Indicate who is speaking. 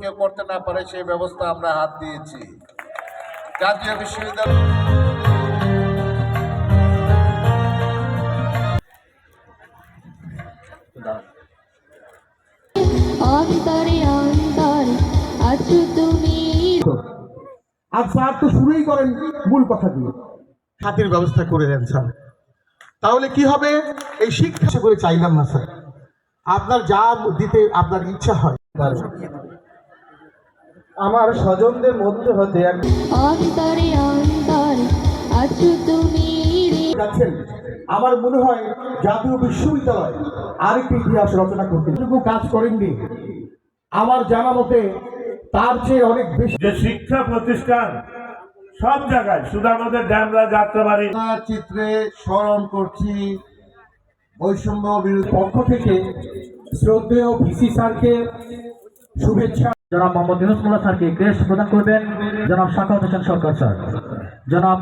Speaker 1: কেউ করতে না পারে সেই ব্যবস্থা আমরা হাত দিয়েছি। জাতীয় বিশ্ববিদ্যালয়
Speaker 2: অন্তরে অন্তরে আছো তুমি।
Speaker 3: আর স্যার তো শুরুই করেন মূল কথা দিয়ে। খাতের ব্যবস্থা করে দেন স্যার। তাহলে কি হবে? এই শিক্ষা করে চাইলাম না স্যার। আপনার যা দিতে আপনার ইচ্ছা হয়। আমার স্বজনদের মধ্যে হতে এক
Speaker 2: অন্তরে অন্তরে আছো তুমি
Speaker 3: যাচ্ছেন। আমার মনে হয় জাতীয় বিশ্ববিদ্যালয় আরেকটি ইতিহাস রচনা করতে। এটুকু কাজ করেননি। আমার জানা মতে তার চেয়ে অনেক বেশি
Speaker 4: যে শিক্ষা প্রতিষ্ঠান সব জায়গায় শুধু আমাদের ড্যামরা যাত্রাবাড়ি।
Speaker 1: চিত্রে স্মরণ করছি বৈষম্য বিরোধী
Speaker 3: পক্ষ থেকে শ্রদ্ধেয় ভিসি স্যারকে শুভেচ্ছা।
Speaker 5: জনাব মোহাম্মদ ইউনুস মোল্লা স্যারকে ক্রেস্ট প্রদান করবেন। জনাব শাখাউত হোসেন সরকার স্যার। জনাব